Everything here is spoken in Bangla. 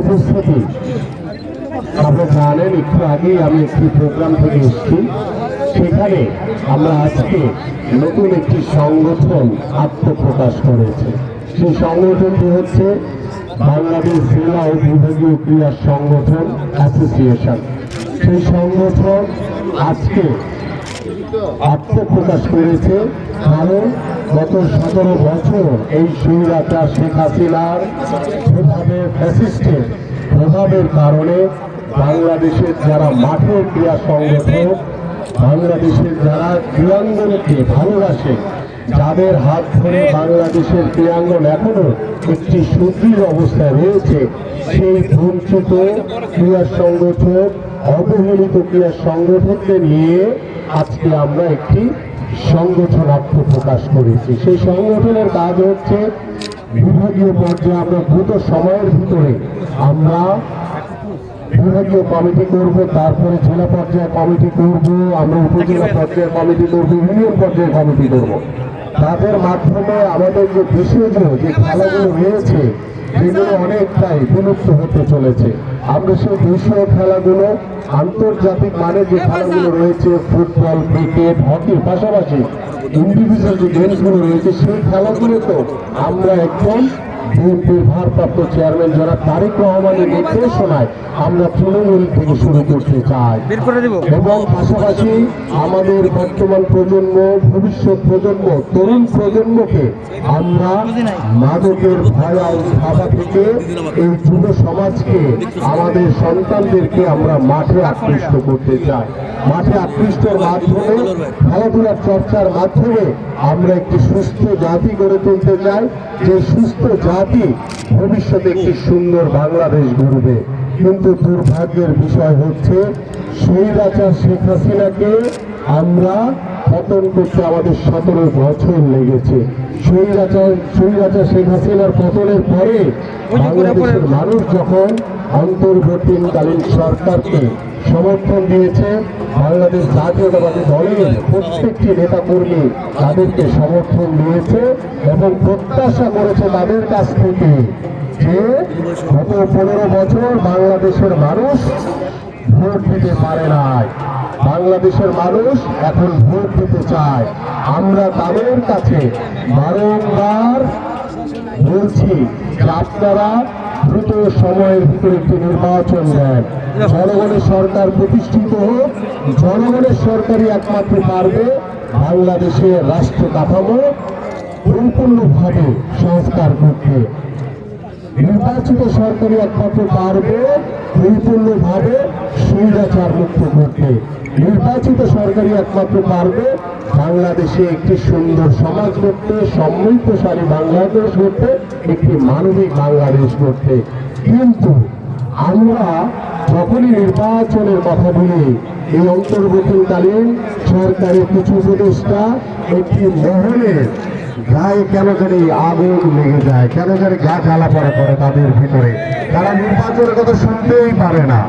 উপস্থিতি। আপনারা জানেন, একটু আগেই আমি একটি প্রোগ্রাম থেকে এসেছি। সেখানে আমরা আজকে নতুন একটি সংগঠন আত্মপ্রকাশ করেছে। সেই সংগঠনটি হচ্ছে বাংলাদেশ জেলা ও বিভাগীয় ক্রীড়া সংগঠন অ্যাসোসিয়েশন। সেই সংগঠন আজকে আত্মপ্রকাশ করেছে কারণ গত সতেরো বছর এই স্বৈরাচার শেখ হাসিনার প্রভাবে ফ্যাসিস্টের প্রভাবের কারণে বাংলাদেশের যারা মাঠের ক্রীড়া সংগঠন বাংলাদেশের যারা ক্রীড়াঙ্গনকে ভালোবাসে, যাদের হাত ধরে বাংলাদেশের ক্রীড়াঙ্গন এখনও একটি সুদৃঢ় অবস্থায় রয়েছে, সেই বঞ্চিত ক্রীড়া সংগঠন অবহেলিত ক্রীড়া সংগঠনকে নিয়ে আজকে আমরা একটি সংগঠন আত্মপ্রকাশ করেছি। সেই সংগঠনের কাজ হচ্ছে বিভাগীয় পর্যায়ে আমরা দ্রুত সময়ের ভিতরে আমরা বিভাগীয় কমিটি করব, তারপরে জেলা পর্যায়ে কমিটি করব, আমরা উপজেলা পর্যায়ে কমিটি করব, ইউনিয়ন পর্যায়ে কমিটি করব। তাদের মাধ্যমে আমাদের যে দেশীয় যে খেলাগুলো রয়েছে সেগুলো অনেকটাই বিলুপ্ত হতে চলেছে। আমরা সেই দেশীয় খেলাগুলো, আন্তর্জাতিক মানের যে খেলাগুলো রয়েছে, ফুটবল, ক্রিকেট হকির পাশাপাশি ইন্ডিভিজুয়াল যে গেমসগুলো রয়েছে, সেই খেলাগুলো তো আমরা একদম বিএনপির ভারপ্রাপ্ত চেয়ারম্যান যারা তারেক রহমানের নির্দেশনায় আমরা তৃণমূল থেকে শুরু করতে চাই। এবং পাশাপাশি আমাদের বর্তমান প্রজন্ম ভবিষ্যৎ প্রজন্ম তরুণ প্রজন্মকে আমরা মাদকের ভয়াল ভাবা থেকে এই যুব সমাজকে আমাদের সন্তানদেরকে আমরা মাঠে আকৃষ্ট করতে চাই। মাঠে আকৃষ্টর মাধ্যমে খেলাধুলার চর্চার মাধ্যমে আমরা একটি সুস্থ জাতি গড়ে তুলতে চাই। যে সুস্থ জাতি ভবিষ্যতে একটি সুন্দর বাংলাদেশ গড়বে। কিন্তু দুর্ভাগ্যের বিষয় হচ্ছে স্বৈরাচার শেখ হাসিনাকে আমরা পতন করতে আমাদের সতেরো বছর লেগেছে। স্বৈরাচার স্বৈরাচার শেখ হাসিনার পতনের পরে বাংলাদেশের মানুষ যখন অন্তর্বর্তীকালীন সরকারকে সমর্থন দিয়েছে বাংলাদেশ জাতীয়তাবাদী দলের প্রত্যেকটি নেতাকর্মী তাদেরকে সমর্থন দিয়েছে এবং প্রত্যাশা করেছে তাদের কাছ থেকে যে গত পনেরো বছর বাংলাদেশের মানুষ ভোট দিতে পারে নাই। বাংলাদেশের মানুষ এখন ভোট দিতে চায়। আমরা তাদের কাছে বারংবার বলছি আপনারা দ্রুত সময়ের ভিতরে একটি নির্বাচন দেন। জনগণের সরকার প্রতিষ্ঠিত হোক, জনগণের সরকারই একমাত্র পারবে বাংলাদেশের রাষ্ট্র কাঠামো পরিপূর্ণভাবে সংস্কার করতে। নির্বাচিত সরকারি একমাত্র পারবে পরিপূর্ণভাবে স্বৈরাচার মুক্ত করতে। নির্বাচিত সরকারি একমাত্র পারবে বাংলাদেশে একটি সুন্দর সমাজ করতে সমৃদ্ধশালী বাংলাদেশ করতে একটি মানবিক বাংলাদেশ করতে কিন্তু আমরা যখনই নির্বাচনের কথা বলি এই অন্তর্বর্তীকালীন সরকারের কিছু উপদেষ্টা একটি মহলের গায়ে কেন জানি আগুন লেগে যায়, কেন জানি গা জ্বালা পড়া করে তাদের ভিতরে। তারা নির্বাচনের কথা শুনতেই পারে না।